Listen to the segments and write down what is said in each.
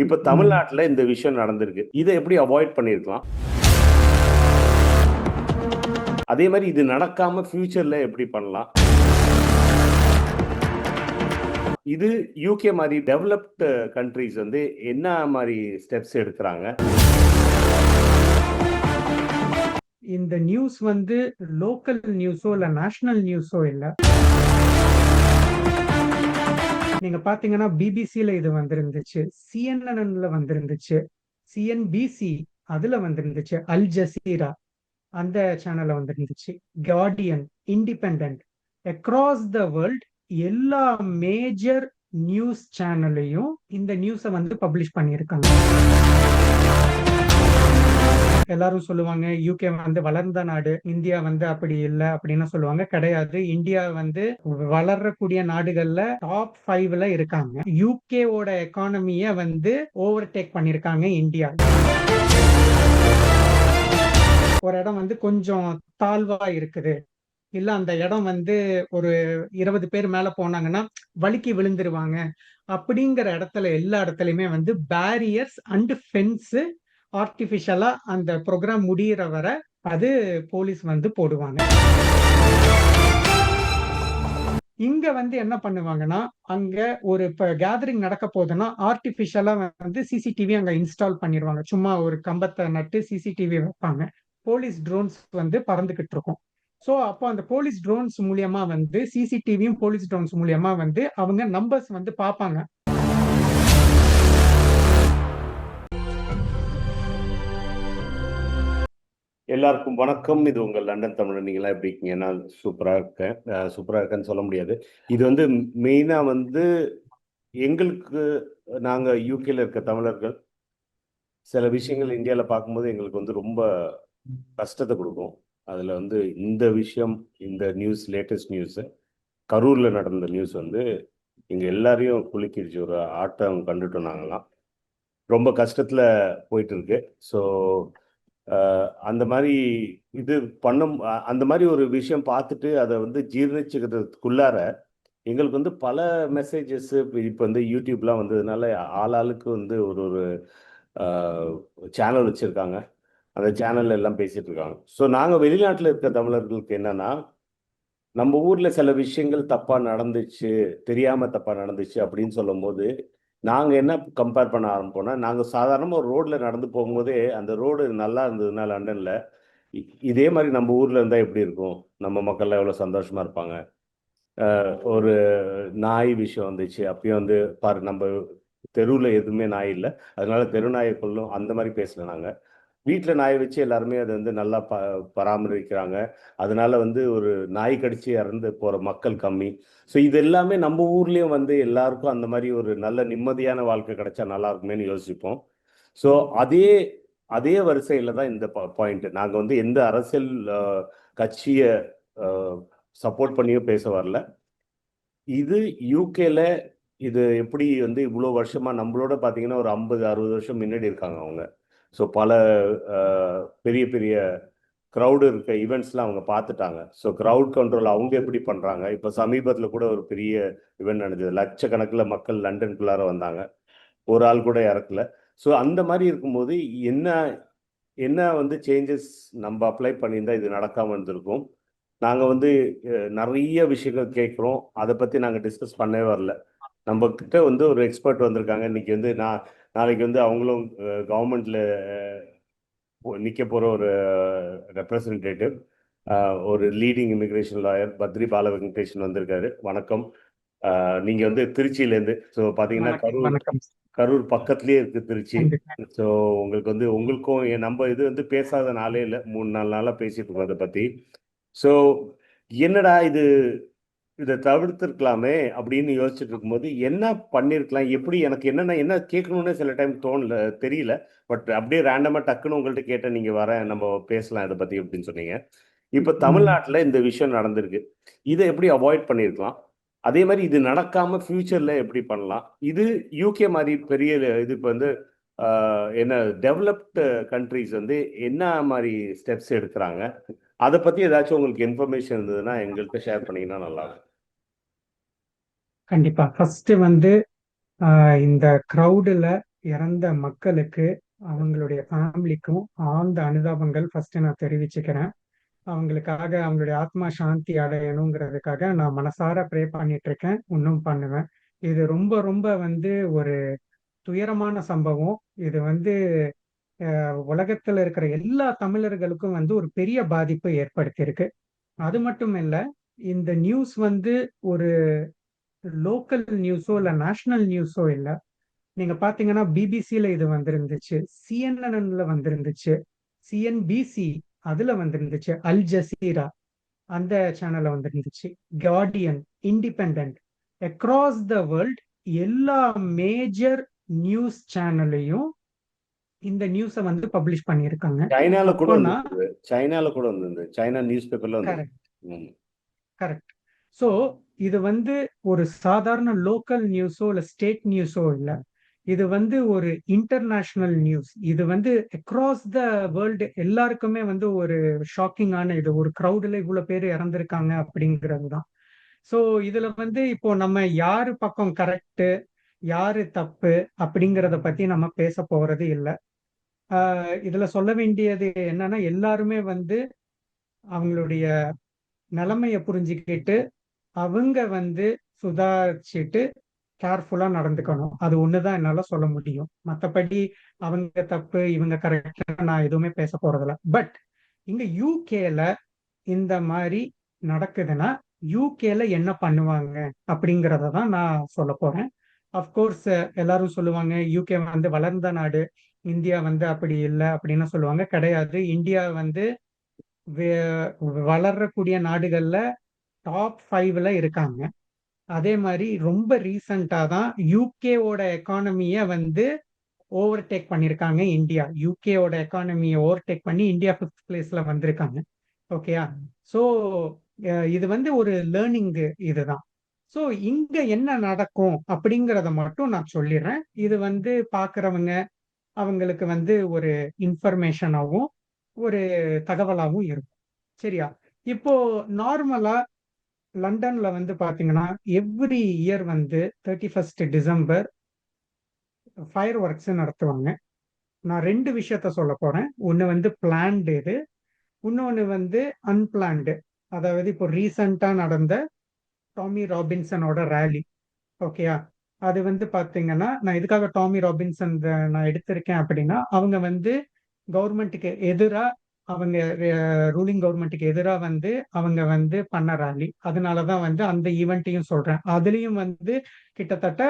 இப்ப தமிழ்நாட்டுல இந்த விஷயம் நடந்திருக்கு. இதை எப்படி அவாய்ட் பண்ணிருக்கலாம்? அதே மாதிரி இது நடக்காம ஃபியூச்சர்ல எப்படி பண்ணலாம்? இது யூகே மாதிரி டெவலப்டு கண்ட்ரிஸ் வந்து என்ன மாதிரி ஸ்டெப்ஸ் எடுக்கிறாங்க? இந்த நியூஸ் வந்து லோக்கல் நியூஸோ இல்ல நேஷனல் நியூஸோ இல்ல நீங்க பாத்தீங்கன்னா பிபிசில இது வந்திருந்துச்சு சிஎன்என்ல வந்திருந்துச்சு சிஎன்பிசி அதுல வந்திருந்துச்சு அல் ஜசீரா அந்த சேனல்ல வந்திருந்துச்சு Guardian Independent across the world எல்லா மேஜர் நியூஸ் சேனல்லையும் இந்த நியூஸை வந்து பப்ளிஷ் பண்ணியிருக்காங்க. எல்லாரும் சொல்லுவாங்க யூகே வந்து வளர்ந்த நாடு இந்தியா வந்து அப்படி இல்லை அப்படின்னு சொல்லுவாங்க. கிடையாது. இந்தியா வந்து வளரக்கூடிய நாடுகள்ல டாப் ஃபைவ்ல இருக்காங்க. யூகேவோட எக்கானமிய வந்து ஓவர் டேக் பண்ணிருக்காங்க இந்தியா. ஒரு இடம் வந்து கொஞ்சம் தாழ்வா இருக்குது. இல்ல அந்த இடம் வந்து ஒரு இருபது பேர் மேல போனாங்கன்னா வலிக்கு விழுந்துருவாங்க. அப்படிங்கிற இடத்துல எல்லா இடத்துலயுமே வந்து பேரியர்ஸ் அண்ட் ஃபென்ஸ் ஆர்டிஃபிஷியலாக அந்த ப்ரோக்ராம் முடியிற வரை அது போலீஸ் வந்து போடுவாங்க. இங்க வந்து என்ன பண்ணுவாங்கன்னா அங்க ஒரு இப்ப கேதரிங் நடக்க போகுதுன்னா ஆர்டிபிஷியலா வந்து சிசிடிவி அங்க இன்ஸ்டால் பண்ணிடுவாங்க சும்மா ஒரு கம்பத்தை நட்டு சிசிடிவி வைப்பாங்க. போலீஸ் ட்ரோன்ஸ் வந்து பறந்துகிட்டு இருக்கும். ஸோ அப்போ அந்த போலீஸ் ட்ரோன்ஸ் மூலியமா வந்து சிசிடிவியும் போலீஸ் ட்ரோன்ஸ் மூலியமா வந்து அவங்க நம்பர்ஸ் வந்து பார்ப்பாங்க. எல்லாருக்கும் வணக்கம். இது உங்கள் லண்டன் தமிழ் நீங்களாம் எப்படி இருக்கீங்க? நான் சூப்பராக இருக்கேன். சூப்பராக இருக்கேன்னு சொல்ல முடியாது. இது வந்து மெயினாக வந்து எங்களுக்கு நாங்கள் யூகேல இருக்க தமிழர்கள் சில விஷயங்கள் இந்தியாவில் பார்க்கும்போது எங்களுக்கு வந்து ரொம்ப கஷ்டத்தை கொடுக்கும். அதில் வந்து இந்த விஷயம் இந்த நியூஸ் லேட்டஸ்ட் நியூஸு கரூரில் நடந்த நியூஸ் வந்து எங்கள் எல்லாரையும் குலுக்கிடுச்சு. ஒரு ஆட்டம் கண்டுட்டோம் நாங்களாம் ரொம்ப கஷ்டத்தில் போயிட்டு இருக்கு. ஸோ அந்த மாதிரி இது பண்ணும் அந்த மாதிரி ஒரு விஷயம் பார்த்துட்டு அதை வந்து ஜீர்ணிச்சுக்கிறதுக்குள்ளார எங்களுக்கு வந்து பல மெசேஜஸ் இப்போ வந்து யூடியூப்லாம் வந்ததுனால ஆளாளுக்கு வந்து ஒரு ஒரு சேனல் வச்சுருக்காங்க. அந்த சேனல்ல எல்லாம் இருக்காங்க. ஸோ நாங்கள் வெளிநாட்டில் இருக்க தமிழர்களுக்கு என்னன்னா நம்ம ஊரில் சில விஷயங்கள் தப்பாக நடந்துச்சு தெரியாமல் தப்பாக நடந்துச்சு அப்படின்னு சொல்லும்போது நாங்கள் என்ன கம்பேர் பண்ண ஆரம்பிப்போம்னா நாங்கள் சாதாரணமாக ஒரு ரோட்டில் நடந்து போகும்போதே அந்த ரோடு நல்லா இருந்ததுன்னா லண்டனில் இதே மாதிரி நம்ம ஊரில் இருந்தால் எப்படி இருக்கும்? நம்ம மக்கள்லாம் எவ்வளோ சந்தோஷமாக இருப்பாங்க? ஒரு நாய் விஷயம் வந்துச்சு. அப்பயும் வந்து பாரு நம்ம தெருவில் எதுவுமே நாய் இல்லை. அதனால தெரு நாயை கொல்லும் அந்த மாதிரி பேசலை நாங்கள் வீட்டில் நாயை வச்சு எல்லாருமே அதை வந்து நல்லா ப பராமரிக்கிறாங்க. அதனால வந்து ஒரு நாய் கடிச்சு இறந்து போகிற மக்கள் கம்மி. ஸோ இது எல்லாமே நம்ம ஊர்லேயும் வந்து எல்லாருக்கும் அந்த மாதிரி ஒரு நல்ல நிம்மதியான வாழ்க்கை கிடைச்சா நல்லா இருக்குமேன்னு யோசிப்போம். ஸோ அதே அதே வரிசையில் தான் இந்த பாயிண்ட் நாங்கள் வந்து எந்த அரசியல் கட்சியை சப்போர்ட் பண்ணியும் பேச வரல. இது யூகேல இது எப்படி வந்து இவ்வளோ வருஷமா நம்மளோட பார்த்தீங்கன்னா ஒரு ஐம்பது அறுபது வருஷம் முன்னாடி இருக்காங்க அவங்க. ஸோ பல பெரிய பெரிய க்ரௌடு இருக்க ஈவெண்ட்ஸ்லாம் அவங்க பார்த்துட்டாங்க. ஸோ க்ரௌட் கண்ட்ரோல் அவங்க எப்படி பண்ணுறாங்க இப்போ சமீபத்தில் கூட ஒரு பெரிய ஈவெண்ட் நடந்தது. லட்சக்கணக்கில் மக்கள் லண்டனுக்குள்ளார வந்தாங்க. ஒரு ஆள் கூட இறக்கல. ஸோ அந்த மாதிரி இருக்கும்போது என்ன என்ன வந்து சேஞ்சஸ் நம்ம அப்ளை பண்ணியிருந்தால் இது நடக்காமல் இருந்திருக்கும்? நாங்கள் வந்து நிறைய விஷயங்கள் கேட்குறோம். அதை பற்றி நாங்கள் டிஸ்கஸ் பண்ணவே வரல. நம்மக்கிட்ட வந்து ஒரு எக்ஸ்பர்ட் வந்திருக்காங்க. இன்னைக்கு வந்து நான் நாளைக்கு வந்து அவங்களும் கவர்மெண்ட்ல நிற்க போகிற ஒரு ரெப்ரசன்டேட்டிவ் ஒரு leading immigration lawyer Badri Bala Venkatesan வந்திருக்காரு. வணக்கம். அஹ், நீங்க வந்து திருச்சியிலேருந்து ஸோ பார்த்தீங்கன்னா கரூர் வணக்கம். கரூர் பக்கத்துலேயே இருக்கு திருச்சி. ஸோ உங்களுக்கு வந்து உங்களுக்கும் நம்ம இது வந்து பேசாத நாளே இல்லை. மூணு நாலு நாளாக பேசிட்டு இருக்கோம் அதை பற்றி ஸோ என்னடா இது இதை தவிர்த்திருக்கலாமே அப்படின்னு யோசிச்சுட்டு இருக்கும்போது என்ன பண்ணியிருக்கலாம் எப்படி எனக்கு என்னென்ன என்ன கேட்கணும்னு சில டைம் தோணல தெரியல. பட் அப்படியே ரேண்டமாக டக்குன்னு உங்கள்கிட்ட கேட்டேன் நீங்கள் வரேன் நம்ம பேசலாம் இதை பற்றி அப்படின்னு சொன்னீங்க. இப்போ தமிழ்நாட்டில் இந்த விஷயம் நடந்திருக்கு. இதை எப்படி அவாய்ட் பண்ணியிருக்கலாம் அதே மாதிரி இது நடக்காம ஃபியூச்சர்ல எப்படி பண்ணலாம்? இது யூகே மாதிரி பெரிய இது இப்போ வந்து என்ன டெவலப்டு கண்ட்ரிஸ் வந்து என்ன மாதிரி ஸ்டெப்ஸ் எடுக்கிறாங்க? அதை பத்தி ஏதாச்சும் உங்களுக்கு இன்ஃபர்மேஷன் இருந்ததுன்னா எங்கள்கிட்ட ஷேர் பண்ணீங்கன்னா நல்லா இருக்கும். கண்டிப்பா. ஃபர்ஸ்ட் வந்து ஆஹ், இந்த க்ரௌடுல இறந்த மக்களுக்கு அவங்களுடைய ஃபேமிலிக்கும் ஆழ்ந்த அனுதாபங்கள் ஃபர்ஸ்ட் நான் தெரிவிச்சுக்கிறேன். அவங்களுக்காக அவங்களுடைய ஆத்மா சாந்தி அடையணுங்கிறதுக்காக நான் மனசார ப்ரே பண்ணிட்டு இருக்கேன் இன்னும் பண்ணுவேன். இது ரொம்ப ரொம்ப வந்து ஒரு துயரமான சம்பவம். இது வந்து உலகத்துல இருக்கிற எல்லா தமிழர்களுக்கும் வந்து ஒரு பெரிய பாதிப்பை ஏற்படுத்தியிருக்கு. அது மட்டும் இல்ல இந்த நியூஸ் வந்து ஒரு லோக்கல் நியூஸோ இல்ல நேஷனல் நியூஸோ இல்ல. நீங்க பாத்தீங்கன்னா பிபிசில இது வந்திருந்துச்சு. சிஎன்என்ல வந்திருந்துச்சு. சிஎன்பிசி அதுல வந்திருந்துச்சு. அல் ஜசீரா அந்த சேனல்ல வந்திருந்துச்சு. Guardian Independent across the world எல்லா மேஜர் நியூஸ் சேனல்லையும் இந்த நியூஸை வந்து பப்ளிஷ் பண்ணியிருக்காங்க. சைனால கூட சைனால கூட வந்திருந்தது. சைனா நியூஸ் பேப்பர்ல வந்து கரெக்ட் கரெக்ட் ஸோ இது வந்து ஒரு சாதாரண லோக்கல் நியூஸோ இல்லை ஸ்டேட் நியூஸோ இல்லை. இது வந்து ஒரு இன்டர்நேஷனல் நியூஸ். இது வந்து அக்ராஸ் த வேர்ல்டு எல்லாருக்குமே வந்து ஒரு ஷாக்கிங்கான இது. ஒரு க்ரௌடில் இவ்வளோ பேர் இறந்துருக்காங்க அப்படிங்கிறது தான். ஸோ இதுல வந்து இப்போ நம்ம யாரு பக்கம் கரெக்டு யாரு தப்பு அப்படிங்கிறத பத்தி நம்ம பேச போறது இல்லை. இதுல சொல்ல வேண்டியது என்னன்னா எல்லாருமே வந்து அவங்களுடைய நிலைமையை புரிஞ்சுக்கிட்டு அவங்க வந்து சுதாரிச்சுட்டு கேர்ஃபுல்லா நடந்துக்கணும். அது ஒண்ணுதான் என்னால சொல்ல முடியும். மத்தபடி அவங்க தப்பு இவங்க கரெக்டா நான் எதுவுமே பேச போறதில்ல. பட் இங்க யூகேல இந்த மாதிரி நடக்குதுன்னா யூகேல என்ன பண்ணுவாங்க அப்படிங்கிறத தான் நான் சொல்ல போறேன். அஃப்கோர்ஸ் எல்லாரும் சொல்லுவாங்க யூகே வந்து வளர்ந்த நாடு இந்தியா வந்து அப்படி இல்லை அப்படின்னு சொல்லுவாங்க. கிடையாது. இந்தியா வந்து வளரக்கூடிய நாடுகள்ல டாப் ஃபைவ்ல இருக்காங்க. அதே மாதிரி ரொம்ப ரீசண்டாக தான் யூகேவோட எக்கானமியை வந்து ஓவர்டேக் பண்ணியிருக்காங்க இந்தியா. யூகேவோட எக்கானமியை ஓவர்டேக் பண்ணி இந்தியா ஃபிஃப்த் பிளேஸில் வந்திருக்காங்க. ஓகேயா ஸோ இது வந்து ஒரு லேர்னிங்கு இதுதான். ஸோ இங்க என்ன நடக்கும் அப்படிங்கிறத மட்டும் நான் சொல்லிடுறேன். இது வந்து பார்க்குறவங்க அவங்களுக்கு வந்து ஒரு இன்ஃபர்மேஷனாகவும் ஒரு தகவலாகவும் இருக்கும். சரியா? இப்போ நார்மலா லண்டன்ல வந்து பாத்தீங்கன்னா எவ்ரி இயர் வந்து thirty first December fireworks நடத்துவாங்க. நான் ரெண்டு விஷயத்த சொல்ல போறேன். ஒன்று வந்து பிளான்டு இது இன்னொன்று வந்து அன்பிளான்டு அதாவது இப்போ ரீசண்டாக நடந்த டாமி ராபின்சனோட ரேலி ஓகேயா அது வந்து பாத்தீங்கன்னா நான் எதுக்காக டாமி ராபின்சன் நான் எடுத்திருக்கேன் அப்படின்னா அவங்க வந்து கவர்மெண்ட்டுக்கு எதிராக அவங்க ரூலிங் கவர்மெண்ட்டுக்கு எதிரா வந்து அவங்க வந்து பண்ண ரேலி அதனாலதான் வந்து அந்த ஈவெண்ட்டையும் சொல்றேன். அதுலயும் வந்து கிட்டத்தட்ட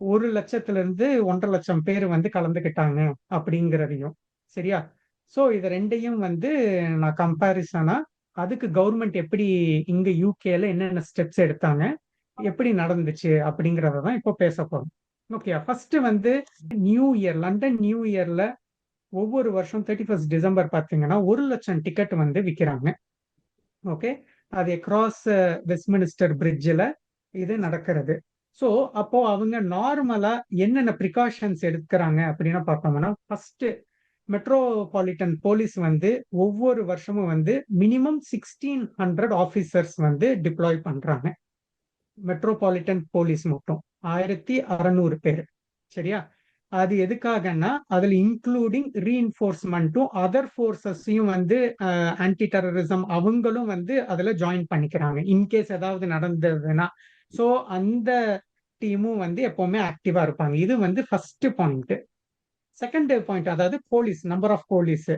ஒரு லட்சத்துல இருந்து ஒன்றரை லட்சம் பேர் வந்து கலந்துக்கிட்டாங்க அப்படிங்கிறதையும். சரியா? சோ இது ரெண்டையும் வந்து நான் கம்பேரிசனா அதுக்கு கவர்மெண்ட் எப்படி இங்க யூகேல என்னென்ன ஸ்டெப்ஸ் எடுத்தாங்க எப்படி நடந்துச்சு அப்படிங்கறத தான் இப்போ பேச போறோம். ஓகே ஃபர்ஸ்ட் வந்து நியூ இயர் லண்டன் நியூ இயர்ல ஒவ்வொரு வருஷம் தேர்ட்டி ஃபர்ஸ்ட் டிசம்பர் பார்த்தீங்கன்னா ஒரு லட்சம் டிக்கெட் வந்து விற்கிறாங்க ஓகே அது கிராஸ் வெஸ்ட்மினிஸ்டர் பிரிட்ஜில் இது நடக்கிறது. ஸோ அப்போ அவங்க நார்மலா என்னென்ன ப்ரிகாஷன்ஸ் எடுக்கிறாங்க அப்படின்னு பார்த்தோம்னா ஃபர்ஸ்ட் மெட்ரோபாலிட்டன் போலீஸ் வந்து ஒவ்வொரு வருஷமும் வந்து மினிமம் சிக்ஸ்டீன் ஹண்ட்ரட் ஆஃபீஸர்ஸ் வந்து டிப்ளாய் பண்றாங்க. மெட்ரோபாலிட்டன் போலீஸ் மட்டும். ஆயிரத்தி அறநூறு பேர். சரியா? அது எதுக்காகன்னா அதுல இன்க்ளூடிங் ரீஎன்ஃபோர்ஸ்மெண்ட்டும் அதர் ஃபோர்ஸஸையும் வந்து ஆன்டி டெரரிசம் அவங்களும் வந்து அதுல ஜாயின் பண்ணிக்கிறாங்க. இன்கேஸ் ஏதாவது நடந்ததுன்னா. ஸோ அந்த டீமும் வந்து எப்பவுமே ஆக்டிவா இருப்பாங்க. இது வந்து ஃபர்ஸ்ட் பாயிண்ட் செகண்ட் பாயிண்ட் அதாவது போலீஸ் நம்பர் ஆஃப் போலீஸ்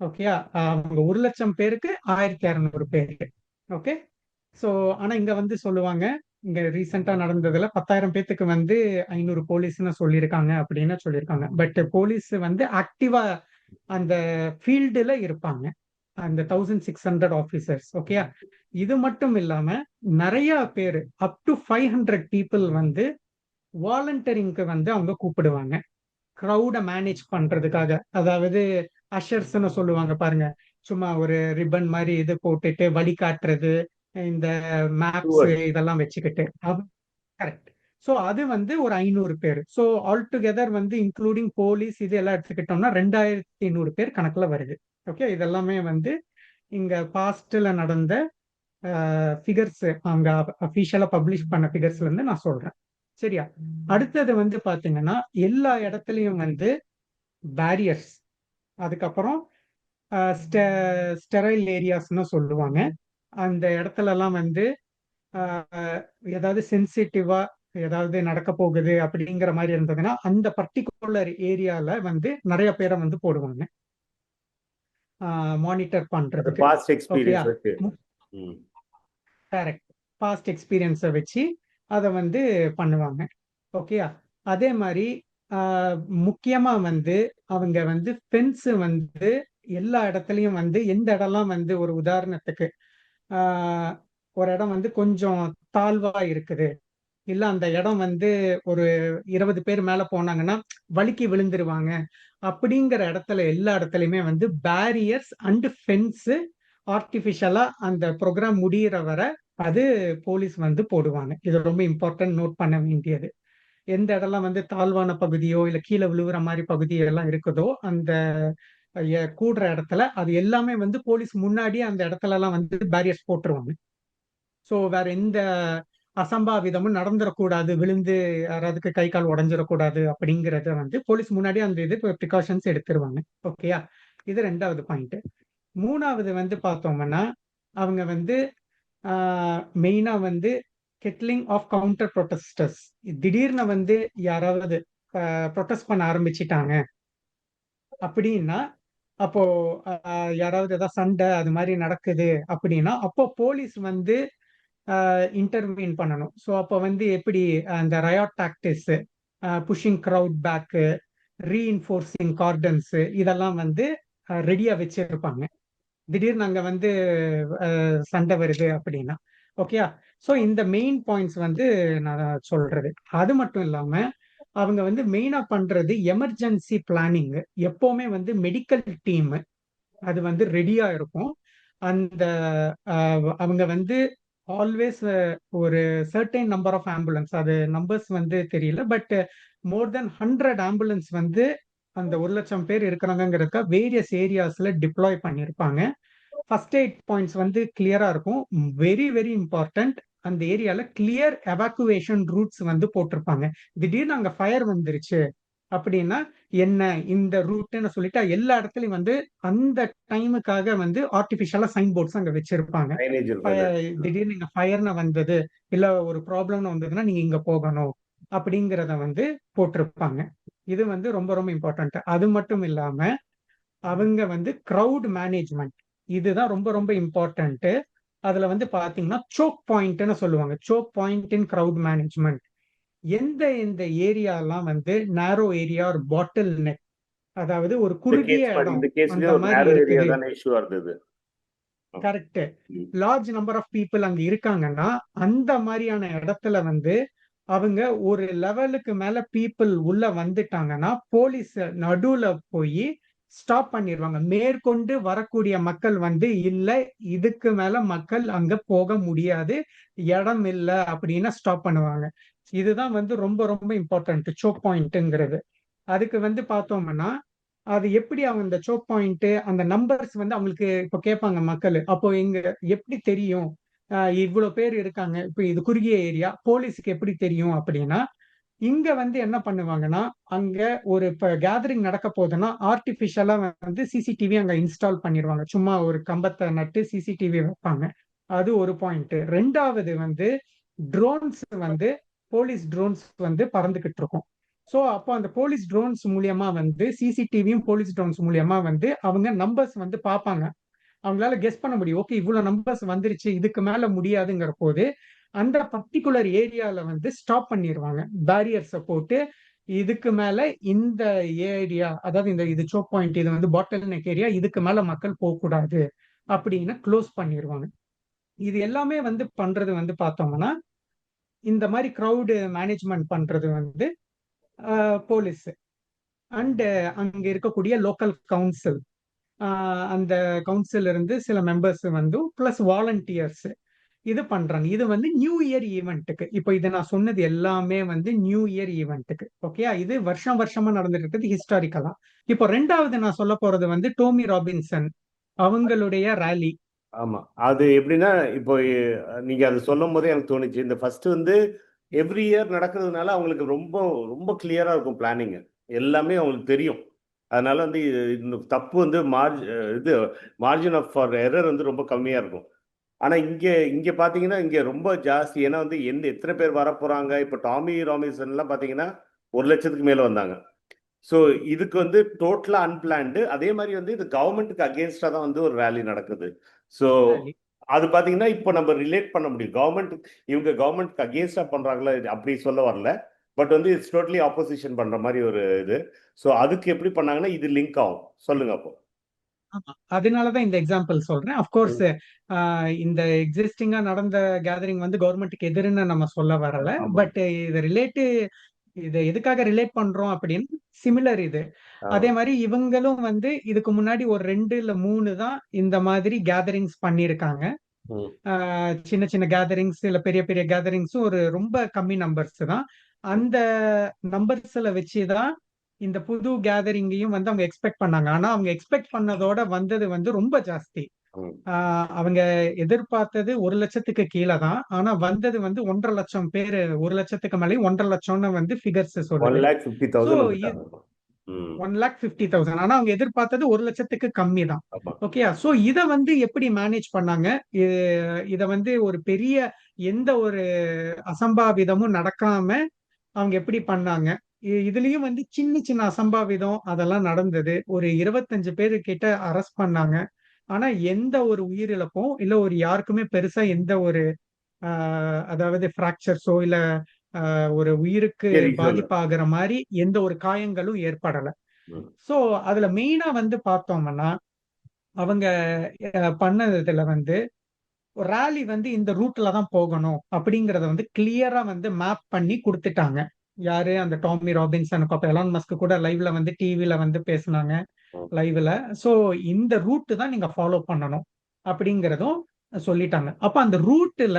ஓகேயா அவங்க ஒரு லட்சம் பேருக்கு ஆயிரத்தி அறநூறு பேருக்கு ஓகே ஸோ ஆனா இங்க வந்து சொல்லுவாங்க இங்க ரீசெண்டா நடந்ததுல பத்தாயிரம் பேத்துக்கு வந்து ஐநூறு போலீஸ்னு சொல்லியிருக்காங்க அப்படின்னு சொல்லியிருக்காங்க. பட் போலீஸ் வந்து ஆக்டிவா அந்த ஃபீல்டுல இருப்பாங்க. அந்த தௌசண்ட் சிக்ஸ் ஹண்ட்ரட் ஆஃபீஸர்ஸ் ஓகேயா இது மட்டும் இல்லாம நிறைய பேர் up to five hundred people வந்து வாலண்டரிங்க்கு வந்து அவங்க கூப்பிடுவாங்க. க்ரௌடை மேனேஜ் பண்றதுக்காக. அதாவது அஷர்ஸ்ன்னு சொல்லுவாங்க பாருங்க. சும்மா ஒரு ரிப்பன் மாதிரி இது போட்டுட்டு வழிகாட்டுறது இந்த மேப்ஸ் இதெல்லாம் வச்சுக்கிட்டு. கரெக்ட் ஸோ அது வந்து ஒரு ஐநூறு பேர். ஸோ ஆல் டுகெதர் வந்து இன்க்ளூடிங் போலீஸ் இது எல்லாம் எடுத்துக்கிட்டோம்னா ரெண்டாயிரத்தி ஐநூறு பேர் கணக்குல வருது. ஓகே இதெல்லாமே வந்து இங்க பாஸ்ட்ல நடந்த ஃபிகர்ஸ் அவங்க அஃபிஷியலா பப்ளிஷ் பண்ண ஃபிகர்ஸ்ல இருந்து நான் சொல்றேன். சரியா? அடுத்தது வந்து பாத்தீங்கன்னா எல்லா இடத்துலயும் வந்து பேரியர்ஸ் அதுக்கப்புறம் ஸ்டெரைல் ஏரியாஸ்னு சொல்லுவாங்க. அந்த இடத்துல எல்லாம் வந்து ஏதாவது சென்சிட்டிவா ஏதாவது நடக்க போகுது அப்படிங்கிற மாதிரி இருந்ததுன்னா அந்த பர்டிகுலர் ஏரியால வந்து நிறைய பேரை வந்து போடுவாங்க. மானிட்டர் பண்றதுக்கு. Past experience. கரெக்ட் பாஸ்ட் வச்சு அதை வந்து பண்ணுவாங்க. ஓகேயா அதே மாதிரி முக்கியமா வந்து அவங்க வந்து ஃபென்ஸ் வந்து எல்லா இடத்துலயும் வந்து எந்த இடம்லாம் வந்து ஒரு உதாரணத்துக்கு ஒரு இடம் வந்து கொஞ்சம் தாழ்வா இருக்குது. இல்ல அந்த இடம் வந்து ஒரு இருபது பேர் மேல போனாங்கன்னா வழுக்கி விழுந்துருவாங்க. அப்படிங்கிற இடத்துல எல்லா இடத்துலயுமே வந்து பேரியர்ஸ் அண்ட் ஃபென்ஸ் ஆர்டிபிஷியலா அந்த ப்ரோக்ராம் முடிகிற வரை அது போலீஸ் வந்து போடுவாங்க. இது ரொம்ப இம்பார்ட்டன்ட் நோட் பண்ண வேண்டியது. எந்த இடம்லாம் வந்து தாழ்வான பகுதியோ இல்ல கீழே விழுவுற மாதிரி பகுதியெல்லாம் இருக்குதோ அந்த கூடுற இடத்துல அது எல்லாமே வந்து போலீஸ் முன்னாடியே அந்த இடத்துல எல்லாம் வந்து பேரியர்ஸ் போட்டுருவாங்க. ஸோ வேற எந்த அசம்பாவிதமும் நடந்துடக்கூடாது விழுந்து யாராவதுக்கு கை கால் உடஞ்சிடக்கூடாது அப்படிங்கறத வந்து போலீஸ் முன்னாடி அந்த இது ப்ரிகாஷன்ஸ் எடுத்துருவாங்க. ஓகேயா இது ரெண்டாவது பாயிண்ட் மூணாவது வந்து பார்த்தோம்னா அவங்க வந்து மெயினா வந்து கெட்லிங் ஆஃப் கவுண்டர் ப்ரொட்டஸ்டர்ஸ் திடீர்னு வந்து யாராவது ப்ரொட்டஸ்ட் பண்ண ஆரம்பிச்சிட்டாங்க. அப்படின்னா அப்போ யாராவது ஏதாவது சண்டை அது மாதிரி நடக்குது அப்படின்னா அப்போ போலீஸ் வந்து இன்டர்வீன் பண்ணணும். ஸோ அப்போ வந்து எப்படி அந்த riot tactics pushing crowd back reinforcing cordons இதெல்லாம் வந்து ரெடியாக வச்சிருப்பாங்க. திடீர்னு அங்கே வந்து சண்டை வருது அப்படின்னா. ஓகேயா ஸோ இந்த மெயின் பாயிண்ட்ஸ் வந்து நான் சொல்றது. அது மட்டும் இல்லாமல் அவங்க வந்து மெயினா பண்றது எமர்ஜென்சி பிளானிங் எப்பவுமே வந்து மெடிக்கல் டீம் அது வந்து ரெடியா இருக்கும். அந்த அவங்க வந்து ஆல்வேஸ் ஒரு சர்டைன் நம்பர் ஆஃப் ஆம்புலன்ஸ் அது நம்பர்ஸ் வந்து தெரியல but more than hundred ambulance வந்து அந்த ஒரு லட்சம் பேர் இருக்கிறாங்கிறதுக்க வேரியஸ் ஏரியாஸ்ல டிப்ளாய் பண்ணியிருப்பாங்க. ஃபர்ஸ்ட் எய்ட் பாயிண்ட்ஸ் வந்து கிளியரா இருக்கும். வெரி வெரி இம்பார்ட்டன்ட் அந்த ஏரியால கிளியர் எவாக்குவேஷன் ரூட்ஸ் வந்து போட்டிருப்பாங்க. திடீர்னு அங்க ஃபயர் வந்துருச்சு அப்படின்னா என்ன இந்த ரூட்னு சொல்லிட்டு எல்லா இடத்துலயும் வந்து அந்த டைமுக்காக வந்து ஆர்டிபிஷியலா சைன் போர்ட்ஸ் அங்க வச்சிருப்பாங்க. திடீர்னு இங்க ஃபயர்னு வந்தது இல்ல ஒரு ப்ராப்ளம்னு வந்ததுன்னா நீங்க இங்க போகணும் அப்படிங்கறத வந்து போட்டிருப்பாங்க. இது வந்து ரொம்ப ரொம்ப இம்பார்ட்டன்ட் அது மட்டும் இல்லாம அவங்க வந்து crowd மேனேஜ்மெண்ட் இதுதான் ரொம்ப ரொம்ப இம்பார்ட்டன்ட் அதுல வந்து பாத்தீங்கன்னா சோக் பாயிண்ட்னு சொல்லுவாங்க. Choke point in crowd management எந்த இந்த ஏரியாலாம் வந்து நேரோ ஏரியா ஒரு பாட்டில் நெக் அதாவது ஒரு குறுகிய இடம் correct. Large number of people அங்க இருக்காங்கன்னா அந்த மாதிரியான இடத்துல வந்து அவங்க ஒரு லெவலுக்கு மேல பீப்புள் உள்ள வந்துட்டாங்கன்னா போலீஸ் நடுவுல போய் ஸ்டாப் பண்ணிடுவாங்க மேற்கொண்டு வரக்கூடிய மக்கள் வந்து இல்ல இதுக்கு மேல மக்கள் அங்க போக முடியாது. இடம் இல்ல அப்படின்னு ஸ்டாப் பண்ணுவாங்க. இதுதான் வந்து ரொம்ப ரொம்ப இம்பார்ட்டன்ட் சோக் பாயிண்ட்டுங்கிறது அதுக்கு வந்து பார்த்தோம்னா அது எப்படி அவங்க இந்த சோக் பாயிண்ட் அந்த நம்பர்ஸ் வந்து அவங்களுக்கு இப்போ கேட்பாங்க மக்கள். அப்போ எங்க எப்படி தெரியும்? ஆஹ் இவ்வளவு பேர் இருக்காங்க. இப்போ இது குறுகிய ஏரியா. போலீஸுக்கு எப்படி தெரியும் அப்படின்னா இங்க வந்து என்ன பண்ணுவாங்கன்னா அங்க ஒரு இப்போ கேதரிங் நடக்க போகுதுன்னா ஆர்டிபிஷியலா வந்து சிசிடிவி அங்க இன்ஸ்டால் பண்ணிடுவாங்க சும்மா ஒரு கம்பத்தை நட்டு சிசிடிவி வைப்பாங்க. அது ஒரு பாயிண்ட் ரெண்டாவது வந்து ட்ரோன்ஸ் வந்து போலீஸ் ட்ரோன்ஸ் வந்து பறந்துகிட்டு இருக்கும். ஸோ அப்போ அந்த போலீஸ் ட்ரோன்ஸ் மூலியமா வந்து சிசிடிவியும் போலீஸ் ட்ரோன்ஸ் மூலியமா வந்து அவங்க நம்பர்ஸ் வந்து பார்ப்பாங்க. அவங்களால கெஸ் பண்ண முடியும். ஓகே இவ்வளவு நம்பர்ஸ் வந்துருச்சு இதுக்கு மேல முடியாதுங்கிற போது அந்த பர்டிகுலர் ஏரியால வந்து ஸ்டாப் பண்ணிடுவாங்க பேரியர்ஸை போட்டு இதுக்கு மேல இந்த ஏரியா அதாவது இந்த இது சோக் பாயிண்ட் இது வந்து பாட்டில் நெக் ஏரியா இதுக்கு மேல மக்கள் போகக்கூடாது அப்படின்னு க்ளோஸ் பண்ணிடுவாங்க இது எல்லாமே வந்து பண்றது வந்து பார்த்தோம்னா இந்த மாதிரி க்ரௌடு மேனேஜ்மெண்ட் பண்றது வந்து போலீஸ் அண்ட் அங்க இருக்கக்கூடிய லோக்கல் கவுன்சில் அந்த கவுன்சில் இருந்து சில மெம்பர்ஸ் வந்து பிளஸ் வாலண்டியர்ஸ் இது பண்றாங்க. இது வந்து நியூ இயர் ஈவெண்ட்டுக்கு இப்போ இதை நான் சொன்னது எல்லாமே வந்து நியூ இயர் ஈவெண்ட்டுக்கு ஓகேயா இது வருஷம் வருஷமா நடந்துட்டு இருக்குது ஹிஸ்டாரிக்கலா இப்போ ரெண்டாவது நான் சொல்ல போறது வந்து டோமி ராபின்சன் அவங்களுடைய ரேலி ஆமா. அது எப்படின்னா இப்போ நீங்க அது சொல்லும் போதே எனக்கு தோணுச்சு. இந்த ஃபர்ஸ்ட் வந்து எவ்ரி இயர் நடக்கிறதுனால அவங்களுக்கு ரொம்ப ரொம்ப கிளியரா இருக்கும் பிளானிங் எல்லாமே அவங்களுக்கு தெரியும். அதனால வந்து இந்த தப்பு வந்து மார்ஜ் இது மார்ஜின் ஆஃப் ஃபார் எரர் வந்து ரொம்ப கம்மியா இருக்கும். ஆனா இங்க இங்க பாத்தீங்கன்னா இங்க ரொம்ப ஜாஸ்தி. ஏன்னா வந்து எந்த எத்தனை பேர் வர போறாங்க இப்போ டாமி ராமிசன்லாம் பாத்தீங்கன்னா ஒரு லட்சத்துக்கு மேல வந்தாங்க. ஸோ இதுக்கு வந்து டோட்டலாக அன்பிளான்டு அதே மாதிரி வந்து இது கவர்மெண்ட்டுக்கு அகேன்ஸ்டாக தான் வந்து ஒரு ரேலி நடக்குது. ஸோ. அது பார்த்தீங்கன்னா இப்போ நம்ம ரிலேட் பண்ண முடியும். கவர்மெண்ட் இவங்க கவர்மெண்ட்க்கு அகேன்ஸ்டாக பண்ணுறாங்களா அப்படி சொல்ல வரல. பட் வந்து இட்ஸ் டோட்டலி ஆப்போசிஷன் பண்ணுற மாதிரி ஒரு இது. ஸோ அதுக்கு எப்படி பண்ணாங்கன்னா இது லிங்க் ஆகும். சொல்லுங்க அப்போ. அதனாலதான் இந்த எக்ஸாம்பிள் சொல்றேன். அஃப்கோர்ஸ் இந்த எக்ஸிஸ்டிங்கா நடந்த கேதரிங் வந்து கவர்மெண்ட்டுக்கு எதிர்ன்னு நம்ம சொல்ல வரல. பட் இது ரிலேட்டு இது எதுக்காக ரிலேட் பண்றோம் அப்படின்னு சிமிலர் இது. அதே மாதிரி இவங்களும் வந்து இதுக்கு முன்னாடி ஒரு ரெண்டு இல்ல மூணு தான் இந்த மாதிரி கேதரிங்ஸ். ஆஹ் சின்ன சின்ன கேதரிங்ஸ் இல்ல பெரிய பெரிய கேதரிங்ஸும் ஒரு ரொம்ப கம்மி நம்பர்ஸ் தான். அந்த நம்பர்ஸ்ல வச்சுதான் இந்த புது கேதரிங்கையும் வந்து அவங்க எக்ஸ்பெக்ட் பண்ணாங்க. ஆனா அவங்க எக்ஸ்பெக்ட் பண்ணதோட வந்தது வந்து ரொம்ப ஜாஸ்தி. அவங்க எதிர்பார்த்தது ஒரு லட்சத்துக்கு கீழே தான். ஆனா வந்தது வந்து ஒன்றரை லட்சம் பேர் ஒரு லட்சத்துக்கு மேலே ஒன்றரை லட்சம்னு வந்து ஃபிகர்ஸ் ம். ஒன் லேக் பிப்டி தௌசண்ட் ஆனா அவங்க எதிர்பார்த்தது ஒரு லட்சத்துக்கு கம்மி தான். ஓகே சோ இத வந்து எப்படி மேனேஜ் பண்ணாங்க? இத வந்து ஒரு பெரிய எந்த ஒரு அசம்பாவிதமும் நடக்காம அவங்க எப்படி பண்ணாங்க? இதுலயும் வந்து சின்ன சின்ன அசம்பாவிதம் அதெல்லாம் நடந்தது ஒரு இருபத்தஞ்சு பேரு கிட்ட அரெஸ்ட் பண்ணாங்க ஆனா எந்த ஒரு உயிரிழப்பும் இல்ல ஒரு யாருக்குமே பெருசா எந்த ஒரு ஆஹ், அதாவது பிராக்சர்ஸோ இல்ல ஆஹ், ஒரு உயிருக்கு. பாதிப்பாகிற மாதிரி எந்த ஒரு காயங்களும் ஏற்படல. சோ அதுல மெயினா வந்து பார்த்தோம்னா அவங்க பண்ணதுல வந்து ரேலி வந்து இந்த ரூட்ல தான் போகணும் அப்படிங்கறத வந்து கிளியரா வந்து மேப் பண்ணி கொடுத்துட்டாங்க யாரு? அந்த டாமி ராபின்சன் அப்ப எலான் மஸ்க் கூட லைவ்ல வந்து டிவில வந்து பேசுனாங்க. லைவ்ல சோ இந்த ரூட் தான் நீங்க ஃபாலோ பண்ணணும் அப்படிங்கறதும் சொல்லிட்டாங்க. அப்ப அந்த ரூட்ல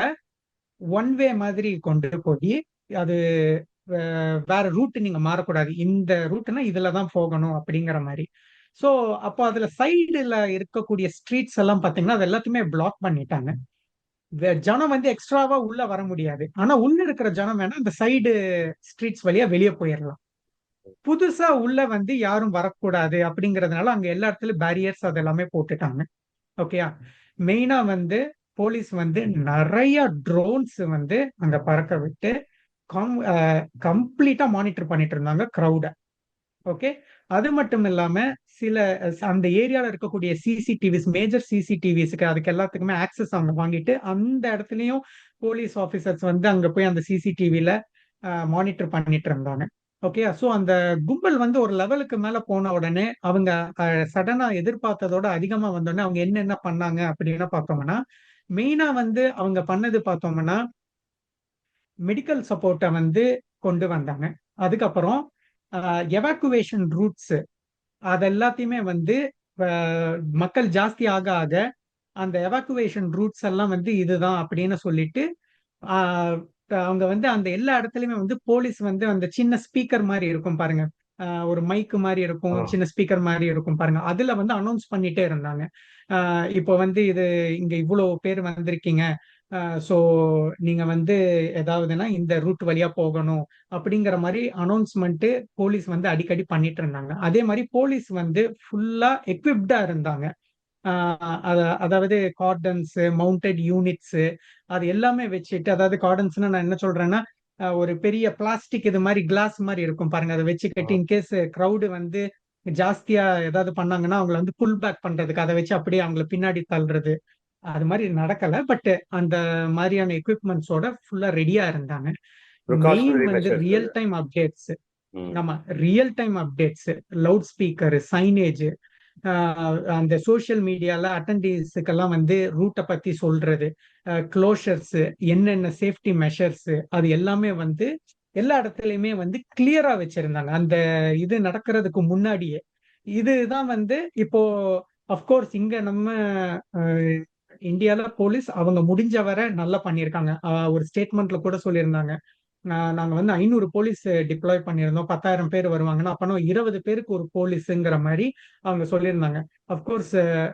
ஒன் வே மாதிரி கொண்டு போய் அது வேற ரூட் நீங்க மாறக்கூடாது. இந்த ரூட்னா இதுல தான் போகணும் அப்படிங்கிற மாதிரி. சோ அப்போ அதுல சைடுல இருக்கக்கூடிய ஸ்ட்ரீட்ஸ் எல்லாம் பாத்தீங்கன்னா அது எல்லாத்தையுமே பிளாக் பண்ணிட்டாங்க. ஜனம் வந்து எக்ஸ்ட்ராவா உள்ள வர முடியாது. ஆனா உள்ள இருக்கிற ஜனம் வேணா அந்த சைடு ஸ்ட்ரீட்ஸ் வழியா வெளியே போயிடலாம் புதுசா உள்ள வந்து யாரும் வரக்கூடாது அப்படிங்கறதுனால அங்க எல்லா இடத்துலயும் பேரியர்ஸ் அது எல்லாமே போட்டுட்டாங்க ஓகேயா மெயினா வந்து போலீஸ் வந்து நிறைய ட்ரோன்ஸ் வந்து அங்க பறக்க விட்டு கம்ப்ளீட்டா மானிட்டர் பண்ணிட்டு இருந்தாங்க க்ரௌட ஓகே அது மட்டும் இல்லாம சில அந்த ஏரியால இருக்கக்கூடிய சிசிடிவிஸ் மேஜர் சிசிடிவிஸ்க்கு அதுக்கு எல்லாத்துக்குமே ஆக்சஸ் அவங்க வாங்கிட்டு அந்த இடத்துலயும் போலீஸ் ஆபீசர்ஸ் வந்து அங்க போய் அந்த சிசிடிவில மானிட்டர் பண்ணிட்டு இருந்தாங்க. ஓகே ஸோ அந்த கும்பல் வந்து ஒரு லெவலுக்கு மேல போன உடனே அவங்க சடனா எதிர்பார்த்ததோட அதிகமா வந்தோடனே அவங்க என்னென்ன பண்ணாங்க அப்படின்னு பார்த்தோம்னா மெயினா வந்து அவங்க பண்ணது பார்த்தோம்னா மெடிக்கல் சப்போர்ட்டை வந்து கொண்டு வந்தாங்க. அதுக்கப்புறம் எவாக்குவேஷன் ரூட்ஸ் அது எல்லாத்தையுமே வந்து மக்கள் ஜாஸ்தி ஆக ஆக அந்த எவாக்குவேஷன் ரூட்ஸ் எல்லாம் வந்து இதுதான் அப்படின்னு சொல்லிட்டு அவங்க வந்து அந்த எல்லா இடத்துலயுமே வந்து போலீஸ் வந்து அந்த சின்ன ஸ்பீக்கர் மாதிரி இருக்கும் பாருங்க. ஒரு மைக் மாதிரி இருக்கும். சின்ன ஸ்பீக்கர் மாதிரி இருக்கும் பாருங்க. அதுல வந்து அனௌன்ஸ் பண்ணிட்டே இருந்தாங்க. ஆஹ், இப்போ வந்து இது இங்க இவ்வளவு பேர் வந்திருக்கீங்க. ஸோ நீங்க வந்து ஏதாவதுன்னா இந்த ரூட் வழியா போகணும் அப்படிங்கிற மாதிரி அனௌன்ஸ்மெண்ட் போலீஸ் வந்து அடிக்கடி பண்ணிட்டு இருந்தாங்க. அதே மாதிரி போலீஸ் வந்து ஃபுல்லா எக்விப்டா இருந்தாங்க. அதாவது கார்டன்ஸ் மவுண்டட் யூனிட்ஸ் அது எல்லாமே வச்சுட்டு அதாவது கார்டன்ஸ்னா நான் என்ன சொல்றேன்னா ஆஹ் ஒரு பெரிய பிளாஸ்டிக் இது மாதிரி கிளாஸ் மாதிரி இருக்கும் பாருங்க. அதை வச்சுக்கிட்டு இன்கேஸ் crowd வந்து ஜாஸ்தியா ஏதாவது பண்ணாங்கன்னா அவங்கள வந்து புல் பேக் பண்றதுக்கு அதை வச்சு அப்படியே அவங்கள பின்னாடி தள்ளுறது. அது மாதிரி நடக்கல பட் அந்த மாதிரியான எக்யூப்மெண்ட்ஸோட ஃபுல்லா ரெடியா இருந்தாங்க மெயின் வந்து. Real time updates. நம்ம real time updates loud speaker signage அந்த சோஷியல் மீடியால அட்டண்டீஸ்க்கெல்லாம் வந்து ரூட்டை பத்தி சொல்றது க்ளோஷர்ஸ் என்னென்ன சேஃப்டி மெஷர்ஸ் அது எல்லாமே வந்து எல்லா இடத்துலயுமே வந்து கிளியரா வச்சிருந்தாங்க அந்த இது நடக்கிறதுக்கு முன்னாடியே இதுதான் வந்து இப்போ அஃப்கோர்ஸ் இங்க நம்ம இந்தியால போலீஸ் அவங்க முடிஞ்ச வரை நல்லா பண்ணியிருக்காங்க. ஒரு ஸ்டேட்மெண்ட்ல கூட சொல்லியிருந்தாங்க. நாங்க வந்து ஐநூறு போலீஸ் டிப்ளாய் பண்ணியிருந்தோம். பத்தாயிரம் பேர் வருவாங்கன்னா. அப்பனா இருபது பேருக்கு ஒரு போலீஸுங்கிற மாதிரி அவங்க சொல்லியிருந்தாங்க. அப்கோர்ஸ்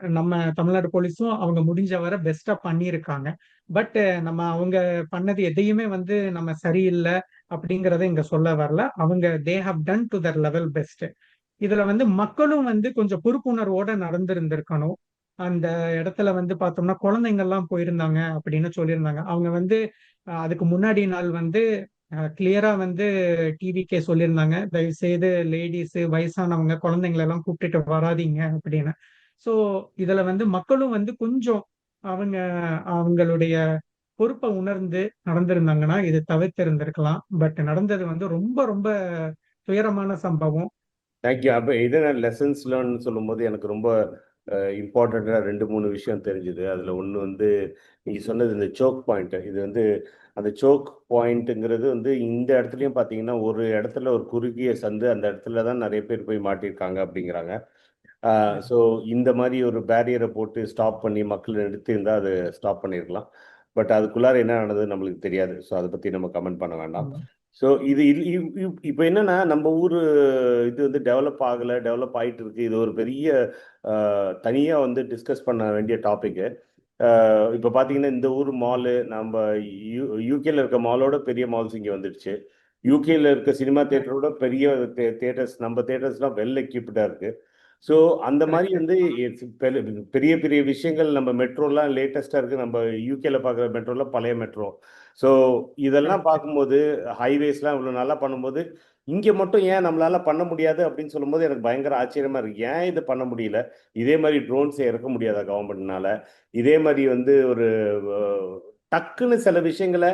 நம்ம தமிழ்நாடு போலீஸும் அவங்க முடிஞ்ச வரை பெஸ்டா பண்ணியிருக்காங்க. பட் நம்ம அவங்க பண்ணது எதையுமே வந்து நம்ம சரியில்லை அப்படிங்கறத இங்க சொல்ல வரல. அவங்க they have done to their level best இதுல வந்து மக்களும் வந்து கொஞ்சம் பொறுப்புணர்வோட நடந்திருந்திருக்கணும். அந்த இடத்துல வந்து பார்த்தோம்னா குழந்தைங்க எல்லாம் போயிருந்தாங்க அப்படின்னு சொல்லியிருந்தாங்க. அவங்க வந்து அதுக்கு முன்னாடி நாள் வந்து கிளியரா வந்து டிவிக்கே சொல்லியிருந்தாங்க. தயவு செய்து லேடிஸ் வயசானவங்க குழந்தைங்களை எல்லாம் கூப்பிட்டுட்டு வராதீங்க அப்படின்னு. ஸோ இதுல வந்து மக்களும் வந்து கொஞ்சம் அவங்க அவங்களுடைய பொறுப்பை உணர்ந்து நடந்திருந்தாங்கன்னா இது தவிர்த்திருந்திருக்கலாம். பட் நடந்தது வந்து ரொம்ப ரொம்ப துயரமான சம்பவம். தேங்க்யூ அப்போ இதை லெசன்ஸ் லேர்ன் சொல்லும்போது எனக்கு ரொம்ப இம்பார்ட்டண்ட்டாக ரெண்டு மூணு விஷயம் தெரிஞ்சுது. அதில் ஒன்று வந்து நீங்கள் சொன்னது இந்த சோக் பாயிண்ட் இது வந்து அந்த சோக் பாயிண்ட்டுங்கிறது வந்து இந்த இடத்துலையும் பார்த்தீங்கன்னா ஒரு இடத்துல ஒரு குறுகிய சந்து அந்த இடத்துல தான் நிறைய பேர் போய் மாட்டியிருக்காங்க அப்படிங்கிறாங்க. ஸோ இந்த மாதிரி ஒரு பேரியரை போட்டு ஸ்டாப் பண்ணி மக்கள் நிறுத்தியிருந்தால் அது ஸ்டாப் பண்ணியிருக்கலாம் பட் அதுக்குள்ளார என்ன நடந்தது நம்மளுக்கு தெரியாது. ஸோ அதை பற்றி நம்ம கமெண்ட் பண்ண வேண்டாம். ஸோ இது இப்போ என்னன்னா நம்ம ஊர் இது வந்து டெவலப் ஆகலை டெவலப் ஆகிட்டு இருக்கு இது ஒரு பெரிய தனியாக வந்து டிஸ்கஸ் பண்ண வேண்டிய டாப்பிக்கு இப்போ பார்த்தீங்கன்னா இந்த ஊர் மாலு நம்ம யூ யூகேல இருக்க மாலோட பெரிய மால்ஸ் இங்கே வந்துடுச்சு. யூகேல இருக்க சினிமா தேட்டரோட பெரிய தேட்டர்ஸ் நம்ம தேட்டர்ஸ்லாம் வெல் எக்யூப்டாக இருக்கு. ஸோ அந்த மாதிரி வந்து பெரிய பெரிய விஷயங்கள் நம்ம மெட்ரோலாம் லேட்டஸ்டாக இருக்குது நம்ம யூகேல பார்க்குற மெட்ரோலாம் பழைய மெட்ரோ ஸோ இதெல்லாம் பார்க்கும்போது ஹைவேஸ்லாம் இவ்வளோ நல்லா பண்ணும்போது இங்கே மட்டும் ஏன் நம்மளால பண்ண முடியாது அப்படின்னு சொல்லும்போது எனக்கு பயங்கர ஆச்சரியமா இருக்கு. ஏன் இது பண்ண முடியல? இதே மாதிரி ட்ரோன்ஸை இறக்க முடியாதா கவர்மெண்ட்னால இதே மாதிரி வந்து ஒரு டக்குன்னு சில விஷயங்களை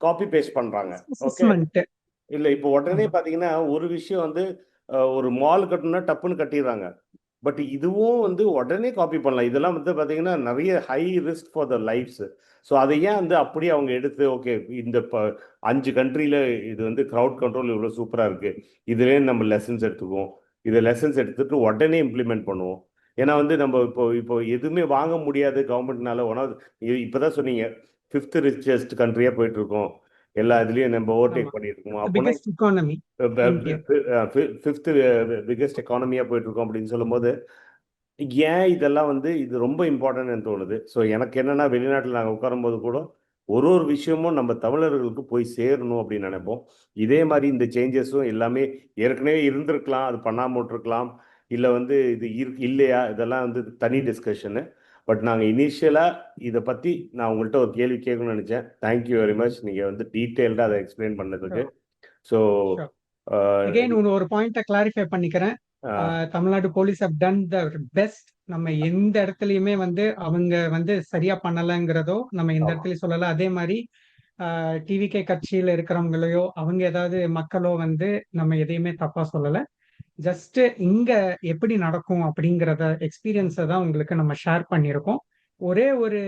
காப்பி பேஸ்ட் பண்றாங்க ஓகே இல்லை இப்போ உடனே பார்த்தீங்கன்னா ஒரு விஷயம் வந்து ஒரு மால் கட்டணும்னா டப்புன்னு கட்டிடுறாங்க. பட் இதுவும் வந்து உடனே காப்பி பண்ணலாம். இதெல்லாம் வந்து பார்த்தீங்கன்னா நிறைய high risk for the lives so அதை ஏன் வந்து அப்படியே அவங்க எடுத்து ஓகே இந்த ப அஞ்சு கண்ட்ரியில் இது வந்து க்ரௌட் கண்ட்ரோல் இவ்வளோ சூப்பராக இருக்குது இதுலேயே நம்ம லெசன்ஸ் எடுத்துக்குவோம். இதை லெசன்ஸ் எடுத்துட்டு உடனே இம்ப்ளிமெண்ட் பண்ணுவோம். ஏன்னா வந்து நம்ம இப்போ இப்போ எதுவுமே வாங்க முடியாது கவர்மெண்ட்னால ஒன் ஆஃப் இப்போ தான் சொன்னீங்க ஃபிஃப்த் ரிச்சஸ்ட் கண்ட்ரியாக போயிட்டுருக்கோம் எல்லா இதுலேயும் நம்ம ஓவர்டேக். பண்ணிட்டு இருக்கோம் அப்படின்னா பிகெஸ்ட். ஃபிஃப்த் பிக்கெஸ்ட் எக்கானமியா போயிட்டு இருக்கோம் அப்படின்னு சொல்லும்போது ஏன் இதெல்லாம் வந்து இது ரொம்ப இம்பார்ட்டன்ட்னு தோணுது? ஸோ எனக்கு என்னன்னா வெளிநாட்டில் நாங்கள் உட்காரும்போது கூட ஒரு ஒரு விஷயமும் நம்ம தமிழர்களுக்கு போய் சேரணும் அப்படின்னு நினைப்போம். இதே மாதிரி இந்த சேஞ்சஸும் எல்லாமே ஏற்கனவே இருந்திருக்கலாம். அது பண்ணாம விட்டுருக்கலாம். இல்லை வந்து இது இரு இல்லையா? இதெல்லாம் வந்து தனி டிஸ்கஷனு பட் நாங்கள் இனிஷியலாக இதை பற்றி நான் உங்கள்கிட்ட ஒரு கேள்வி கேட்கணும்னு நினச்சேன். தேங்க்யூ வெரி மச் நீங்கள் வந்து டீட்டெயில்டாக அதை எக்ஸ்பிளைன் பண்ணதுக்கு. ஸோ. அகைன் ஒரு பாயிண்ட கிளாரிஃபை பண்ணிக்கிறேன். Tamil Nadu police have done the best நம்ம எந்த இடத்துலயுமே வந்து அவங்க வந்து சரியா பண்ணலைங்கிறதோ நம்ம இந்த ஆமா. இடத்துல சொல்லல. அதே மாதிரி டிவிகே கட்சியில இருக்கிறவங்களையோ அவங்க ஏதாவது மக்களோ வந்து நம்ம எதையுமே தப்பா சொல்லல. ஜஸ்ட் இங்க எப்படி நடக்கும் அப்படிங்கிறத எக்ஸ்பீரியன்ஸை தான் உங்களுக்கு நம்ம ஷேர் பண்ணியிருக்கோம். ஒரே ஒரு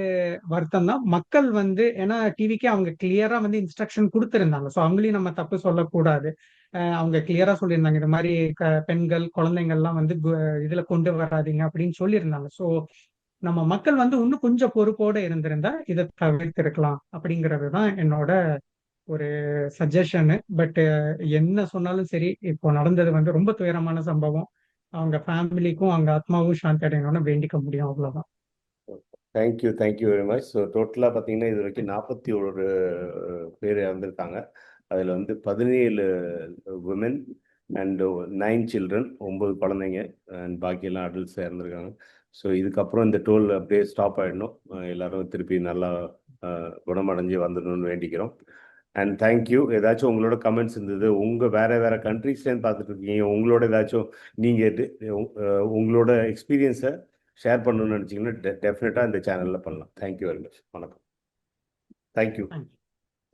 வருத்தம் தான். மக்கள் வந்து ஏன்னா டிவிக்கே அவங்க கிளியரா வந்து இன்ஸ்ட்ரக்ஷன் கொடுத்துருந்தாங்க. ஸோ அவங்களையும் நம்ம தப்பு சொல்லக்கூடாது. அவங்க கிளியரா சொல்லியிருந்தாங்க. இது மாதிரி க- பெண்கள் குழந்தைங்கள்லாம் வந்து கு- இதுல கொண்டு வராதீங்க அப்படின்னு சொல்லியிருந்தாங்க. ஸோ நம்ம மக்கள் வந்து இன்னும் கொஞ்சம் பொறுப்போட இருந்திருந்தா இதை தவிர்த்திருக்கலாம் அப்படிங்கிறது தான் என்னோட ஒரு சஜஷனு பட்டு என்ன சொன்னாலும் சரி இப்போ நடந்தது வந்து ரொம்ப துயரமான சம்பவம். அவங்க ஃபேமிலிக்கும் அவங்க ஆத்மாவும் சாந்தி அடையணும்னு வேண்டிக்க முடியும் அவ்வளோதான் thank you thank you very much so டோட்டலாக பார்த்தீங்கன்னா இது வரைக்கும் நாற்பத்தி ஒரு பேர் இறந்துருக்காங்க. அதில் வந்து பதினேழு உமன் அண்டு நைன் சில்ட்ரன் ஒம்பது குழந்தைங்க அண்ட் பாக்கியெல்லாம் அடல்ட்ஸ் இறந்துருக்காங்க. ஸோ இதுக்கப்புறம் இந்த டோல் அப்படியே ஸ்டாப் ஆகிடணும் எல்லாரும் திருப்பி நல்லா குணமடைஞ்சு வந்துடணும்னு வேண்டிக்கிறோம். அண்ட் தேங்க்யூ ஏதாச்சும் உங்களோட கமெண்ட்ஸ் இருந்தது உங்கள் வேறு வேறு கண்ட்ரீஸ்லேருந்து பார்த்துட்டு இருக்கீங்க உங்களோட ஏதாச்சும் நீங்கள் உங்களோட எக்ஸ்பீரியன்ஸை ஷேர் பண்ணணும்னு நினச்சிங்கன்னா டெஃபினட்டாக இந்த சேனலில் பண்ணலாம். தேங்க்யூ வெரி மச் வணக்கம். Thank you thank you